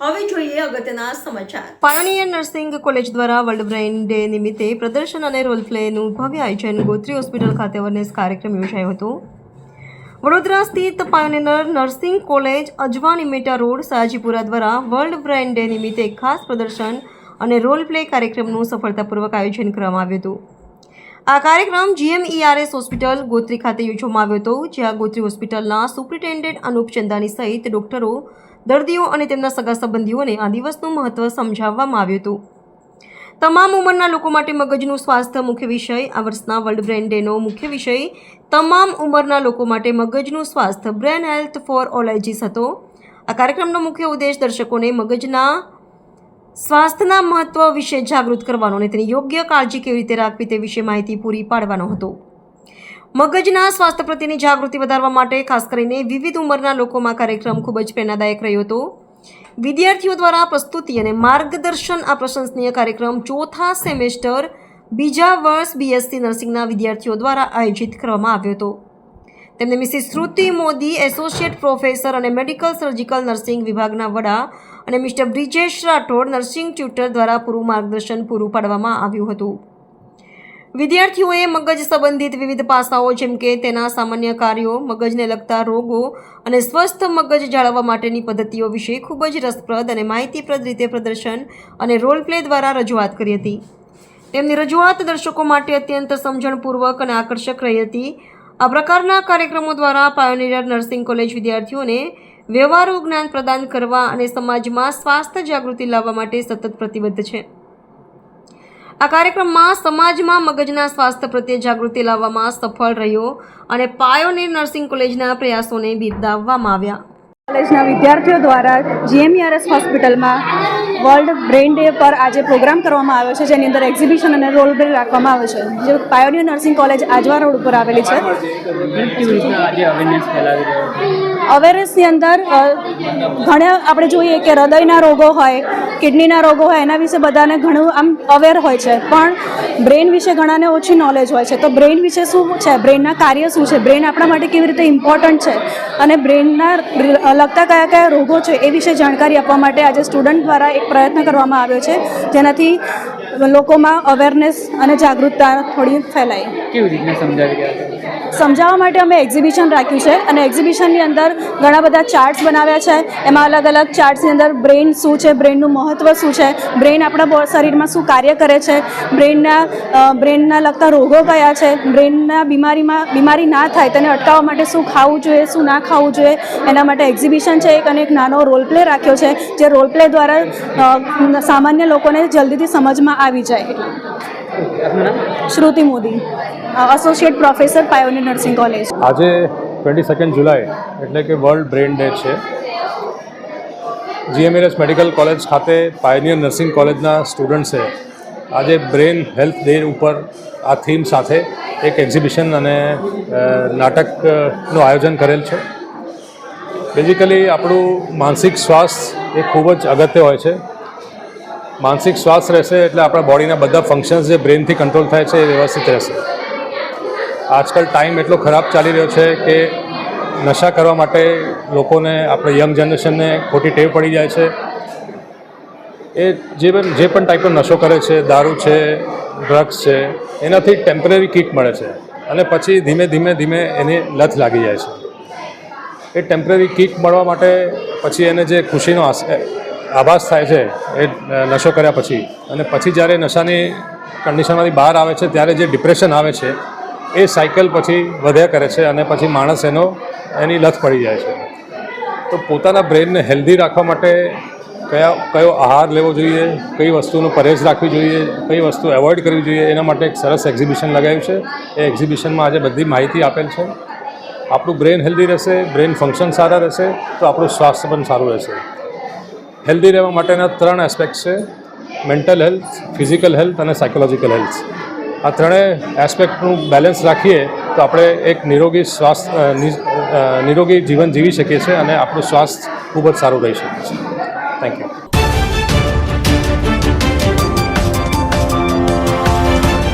જોઈએ અગત્યના સમાચાર. પાયોનિયર નર્સિંગ કોલેજ દ્વારા વર્લ્ડ બ્રેઇન ડે નિમિત્તે પ્રદર્શન અને રોલ પ્લેનું ભવ્ય આયોજન ગોત્રી હોસ્પિટલ ખાતે અવેરનેસ કાર્યક્રમ યોજાયો હતો. વડોદરા સ્થિત પાયોનિયર નર્સિંગ કોલેજ અજવાની મેટા રોડ, સાજીપુરા દ્વારા વર્લ્ડ બ્રેઇન ડે નિમિત્તે ખાસ પ્રદર્શન અને રોલ પ્લે કાર્યક્રમનું સફળતાપૂર્વક આયોજન કરવામાં આવ્યું હતું. આ કાર્યક્રમ જીએમઈઆરએસ હોસ્પિટલ ગોત્રી ખાતે યોજવામાં આવ્યો હતો, જ્યાં ગોત્રી હોસ્પિટલના સુપ્રિન્ટેન્ડન્ટ અનુપ ચંદાની સહિત ડોક્ટરો દર્દીઓ અને તેમના સગા સંબંધીઓને આ દિવસનું મહત્વ સમજાવવામાં આવ્યું હતું. તમામ ઉંમરના લોકો માટે મગજનું સ્વાસ્થ્ય મુખ્ય વિષય, આ વર્ષના વર્લ્ડ બ્રેન ડેનો મુખ્ય વિષય, તમામ ઉંમરના લોકો માટે મગજનું સ્વાસ્થ્ય brain health for all ages હતો. આ કાર્યક્રમનો મુખ્ય ઉદ્દેશ દર્શકોને મગજના સ્વાસ્થ્યના મહત્વ વિશે જાગૃત કરવાનો અને તેની યોગ્ય કાળજી કેવી રીતે રાખવી તે વિશે માહિતી પૂરી પાડવાનો હતો. મગજના સ્વાસ્થ્ય પ્રત્યેની જાગૃતિ વધારવા માટે ખાસ કરીને વિવિધ ઉંમરના લોકોમાં કાર્યક્રમ ખૂબ જ પ્રેરણાદાયક રહ્યો હતો. વિદ્યાર્થીઓ દ્વારા પ્રસ્તુતિ અને માર્ગદર્શન આ પ્રશંસનીય કાર્યક્રમ ચોથા સેમેસ્ટર બીજા વર્ષ બીએસસી નર્સિંગના વિદ્યાર્થીઓ દ્વારા આયોજિત કરવામાં આવ્યો હતો. તેમને Mrs Shruti Modi, associate professor અને મેડિકલ સર્જિકલ નર્સિંગ વિભાગના વડા અને mister Brijesh Rathod nursing tutor દ્વારા પૂરું માર્ગદર્શન પૂરું પાડવામાં આવ્યું હતું. વિદ્યાર્થીઓએ મગજ સંબંધિત વિવિધ પાસાઓ જેમ કે તેના સામાન્ય કાર્યો, મગજને લગતા રોગો અને સ્વસ્થ મગજ જાળવવા માટેની પદ્ધતિઓ વિશે ખૂબ જ રસપ્રદ અને માહિતીપ્રદ રીતે પ્રદર્શન અને રોલ પ્લે દ્વારા રજૂઆત કરી હતી. તેમની રજૂઆત દર્શકો માટે અત્યંત સમજણપૂર્વક અને આકર્ષક રહી હતી. આ પ્રકારના કાર્યક્રમો દ્વારા પાયોનિયર નર્સિંગ કોલેજ વિદ્યાર્થીઓને વ્યવહારુ જ્ઞાન પ્રદાન કરવા અને સમાજમાં સ્વાસ્થ્ય જાગૃતિ લાવવા માટે સતત પ્રતિબદ્ધ છે. આ કાર્યક્રમમાં સમાજમાં મગજના સ્વાસ્થ્ય પ્રત્યે જાગૃતિ લાવવામાં સફળ રહ્યો અને પાયોનેર નર્સિંગ કોલેજના પ્રયાસોને બિરદાવવામાં આવ્યા. કોલેજના વિદ્યાર્થીઓ દ્વારા જીએમઈઆરએસ હોસ્પિટલમાં વર્લ્ડ બ્રેઇન ડે પર આજે પ્રોગ્રામ કરવામાં આવ્યો છે, જેની અંદર એક્ઝિબિશન અને રોલ પ્લે રાખવામાં આવ્યો છે. જે pioneer nursing college Ajwa road ઉપર આવેલી છે. અવેરનેસની અંદર ઘણા આપણે જોઈએ કે હૃદયના રોગો હોય, કિડનીના રોગો હોય, એના વિશે બધાને ઘણું આમ અવેર હોય છે. પણ બ્રેઇન વિશે ઘણાને ઓછી નોલેજ હોય છે. તો બ્રેઇન વિશે શું છે? બ્રેઇનના કાર્ય શું છે? બ્રેઇન આપણા માટે કેવી રીતે ઇમ્પોર્ટન્ટ છે? અને બ્રેઇનના લગતા કયા કયા રોગો છે એ વિશે જાણકારી આપવા માટે આજે સ્ટુડન્ટ દ્વારા એક પ્રયત્ન કરવામાં આવ્યો છે. જેનાથી લોકોમાં અવેરનેસ અને જાગૃતતા થોડી ફેલાય. કેવી રીતના સમજાવી સમજાવવા માટે અમે એક્ઝિબિશન રાખ્યું છે અને એક્ઝિબિશનની અંદર ઘણા બધા ચાર્ટ્સ બનાવ્યા છે. એમાં અલગ અલગ ચાર્ટ્સની અંદર બ્રેઇન શું છે બ્રેઇનનું મહત્ત્વ શું છે બ્રેઇન આપણા બો- શરીરમાં શું કાર્ય કરે છે બ્રેઇનના બ્રેઇનના લગતા રોગો કયા છે બ્રેઇનના બીમારીમાં બીમારી ના થાય તેને અટકાવવા માટે શું ખાવું જોઈએ શું ના ખાવું જોઈએ એના માટે એક્ઝિબિશન છે એક અને એક નાનો રોલ પ્લે રાખ્યો છે જે રોલ પ્લે દ્વારા સામાન્ય લોકોને જલ્દીથી સમજમાં આવી જાય. આપનું Shruti Modi associate professor Pioneer nursing college આજે ટ્વેન્ટી સેકન્ડ જુલાઈ એટલે કે વર્લ્ડ બ્રેન ડે છે. જીએમએરએસ મેડિકલ કોલેજ ખાતે પાયનિયર નર્સિંગ કોલેજના સ્ટુડન્ટ્સે આજે બ્રેન હેલ્થ ડે ઉપર આ થીમ સાથે એક એક્ઝિબિશન અને નાટકનું આયોજન કરેલ છે. બેઝિકલી આપણું માનસિક સ્વાસ્થ્ય એ ખૂબ જ અગત્ય હોય છે. માનસિક શ્વાસ રહેશે એટલે આપણા બોડીના બધા ફંક્શન્સ જે બ્રેનથી કંટ્રોલ થાય છે એ વ્યવસ્થિત રહેશે. આજકાલ ટાઈમ એટલો ખરાબ ચાલી રહ્યો છે કે નશા કરવા માટે લોકોને, આપણે યંગ જનરેશનને ખોટી ટેવ પડી જાય છે. એ જે પણ જે પણ ટાઈપનો નશો કરે છે, દારૂ છે ડ્રગ્સ છે, એનાથી ટેમ્પરરી કિક મળે છે. અને પછી ધીમે ધીમે ધીમે એની લત લાગી જાય છે. એ ટેમ્પરરી કિક મળવા માટે પછી એને જે ખુશીનો આભાસ થાય છે એ નશો કર્યા પછી. અને પછી જ્યારે નશાની કન્ડિશનમાંથી બહાર આવે છે, ત્યારે જે ડિપ્રેશન આવે છે, એ સાયકલ પછી વધ્યા કરે છે અને પછી માણસ એનો, એની લત પડી જાય છે. તો પોતાના બ્રેનને હેલ્ધી રાખવા માટે કયા, કયો આહાર લેવો જોઈએ, કઈ વસ્તુનો પरहेજ રાખવી જોઈએ, કઈ વસ્તુ એવોઇડ કરવી જોઈએ, એના માટે એક સરસ એક્ઝિબિશન લગાવ્યું છે. એ એક્ઝિબિશનમાં આજે બધી માહિતી આપેલ છે. આપણું બ્રેન હેલ્ધી રહેશે બ્રેન ફંક્શન સારા રહેશે, તો આપણું સ્વાસ્થ્ય પણ સારું રહેશે. હેલ્ધી રહેવા માટેના ત્રણ એસ્પેક્ટ છે. મેન્ટલ હેલ્થ ફિઝિકલ હેલ્થ અને સાયકોલોજીકલ હેલ્થ આ ત્રણેય એસ્પેક્ટનું બેલેન્સ રાખીએ તો આપણે એક નિરોગી સ્વાસ્થ્ય નિરોગી જીવન જીવી શકીએ છીએ અને આપણું સ્વાસ્થ્ય ખૂબ જ સારું રહી શકે છે. Thank you